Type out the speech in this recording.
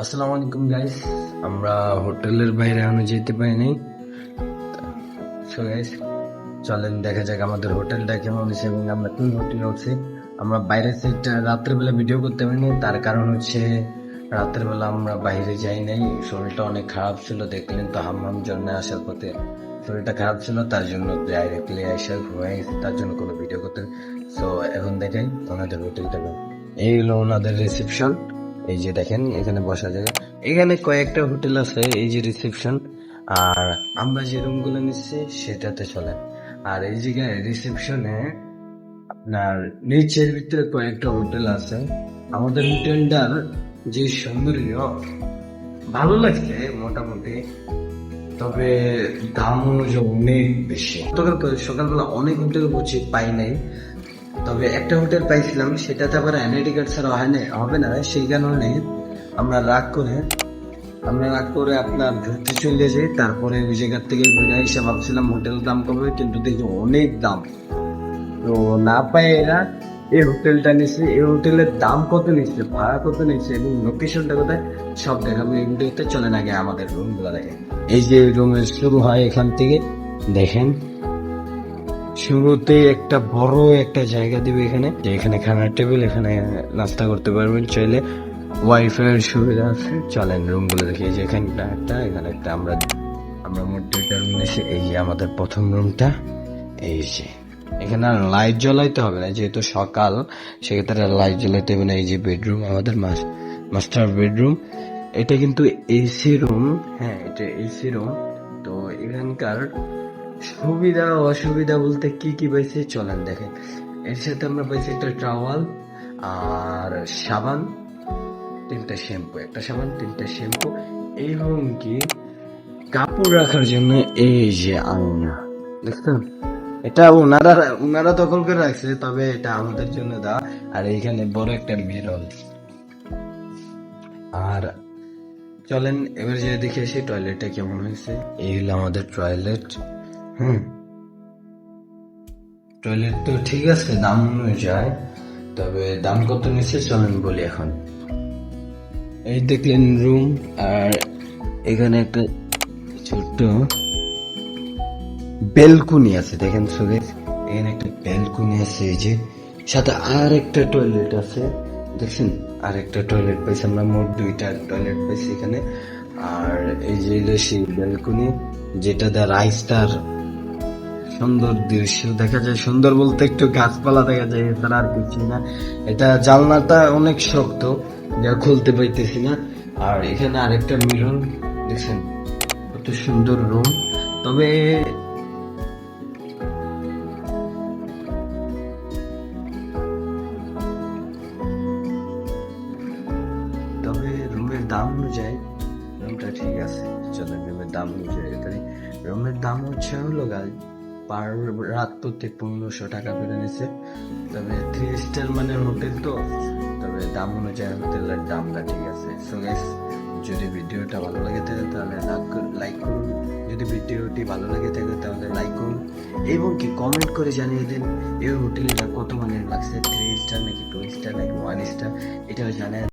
আসসালামু আলাইকুম গাইস আমরা হোটেলের বাইরে এখনও যেতে পারিনি। সো গাইস চলেন, দেখা যাক আমাদের হোটেলটা কেমন হয়েছে এবং আমরা কোন হোটেলে উঠছি আমরা বাইরের সাইডটা রাত্রেবেলা ভিডিও করতে পারিনি। তার কারণ হচ্ছে রাত্রেবেলা আমরা বাইরে যাই নাই। শরীরটা অনেক খারাপ ছিল, দেখলেন তো হাম্মাম জন্য আসার পথে। শরীরটা খারাপ ছিল, তার জন্য ডাইরেক্টলি এসে ঘুমাই, তার জন্য কোনো ভিডিও করতে সো এখন দেখেন ওনাদের হোটেলটা এই হলো ওনাদের রিসেপশন এই যে দেখেন, এখানে বসা জায়গা এখানে কয়েকটা হোটেল আছে, এই যে রিসেপশন আর আমরা যে রুমগুলো নিচ্ছি, সেটাতে চলে আর এই জায়গায় রিসেপশনে আপনার নিচের ভিতরে কয়েকটা হোটেল আছে। আমাদের হোটেলটার যে সৌন্দর্য, ভালো লাগছে মোটামুটি। তবে দাম অনুযায়ী অনেক বেশি। সকাল সকালবেলা অনেক হোটেল বুঝি পাই নাই। তবে একটা হোটেল পাইছিলাম, সেটাতে আবার এনআইডি কার্ড ছাড়া হয় না হবে না সেই কারণে আমরা রাগ করে, আমরা রাগ করে আপনার ঘুরতে চলে যাই, তারপরে ওই জায়গার থেকে ঘুরে এসে ভাবছিলাম হোটেল দাম কমবে, কিন্তু দেখি অনেক দাম। তো না পাই এরা এই হোটেলটা নিচ্ছে এই হোটেলের দাম কত নিচ্ছে ভাড়া কত নিচ্ছে এবং লোকেশনটা কোথায়, সব দেখাবো এই ভিডিওতে, চলেন আগে আমাদের রুমগুলো দেখেন। এই যে রুমের শুরু হয় এখান থেকে, দেখেন। শুরুতে একটা বড় একটা জায়গা দিবে এখানে, যে এখানে খানার টেবিল, এখানে নাস্তা করতে পারবেন চাইলে। ওয়াইফাই এর সুবিধা আছে, চলেন রুমগুলো দেখি। যে এখানটা একটা, এখানে একটা আমরা আমরা মোট দুইটা রুম এসে এই যে আমাদের প্রথম রুমটা এই যে। এখানে আর লাইট জ্বলাইতে হবে না, যেহেতু সকাল, সেক্ষেত্রে লাইট জ্বলাইতে হবে না। এই যে বেডরুম আমাদের মাস্টার বেডরুম এটা কিন্তু এসি রুম হ্যাঁ এটা এসি রুম তো এখানকার সুবিধা অসুবিধা বলতে কি কি পাইছি চলেন দেখেন। এর সাথে আমরা পাইছি একটা টাওয়াল আর সাবান, তিনটা শ্যাম্পু একটা সাবান, তিনটা শ্যাম্পু এবং কি কাপড় রাখার জন্য এই যে আলনা। দেখছেন? এটা ওনারা ওনারা দখল করে রাখছে, তবে এটা আমাদের জন্য দেওয়া আর এইখানে বড় একটা মিরল আর চলেন, এবার যে দেখে আসি টয়লেটটা কেমন হয়েছে। এই হলো আমাদের টয়লেট হুম। টয়লেট তো ঠিক আছে, দাম অনুযায়ী তবে দাম কত নিচ্ছে চলেন বলি এখন। এই দেখলেন রুম আর এখানে একটা ছোট্ট বেলকুনি আছে, দেখেন সুগেশ এখানে একটা বেলকুনি আছে, এই যে। সাথে আর একটা টয়লেট আছে, দেখছেন? আর একটা টয়লেট পাইছি আমরা, মোট দুইটা টয়লেট পাইছি এখানে। আর এই যে সেই বেলকুনি যেটা দা রাইস্টার সুন্দর দৃশ্য। দেখা যায় সুন্দর বলতে একটু গাছপালা দেখা যায়, এছাড়া আর কিছু না। এটা জানলাটা অনেক শক্ত, যা খুলতে পাইতেছি না। আর এখানে আরেকটা মিরর, দেখছেন? কত সুন্দর রুম। তবে দাম অনুযায়ী, রুমটা ঠিক আছে। চলো রুমের দাম অনুযায়ী। রুমের দাম হচ্ছে হলো গাই পার রাত পনেরোশো টাকা করে নিছে। তবে থ্রি স্টার মানে হোটেল তো, তবে দাম অনুযায়ী হোটেলের দামটা ঠিক আছে। সো গাইস যদি ভিডিওটা ভালো লাগে থাকে তাহলে লাইক করুন। যদি ভিডিওটি ভালো লাগে থাকে তাহলে লাইক করুন। এবং কি কমেন্ট করে জানিয়ে দিন, এই হোটেলটা কত মানের লাগছে? থ্রি স্টার নাকি টু স্টার নাকি ওয়ান স্টার এটাও জানায়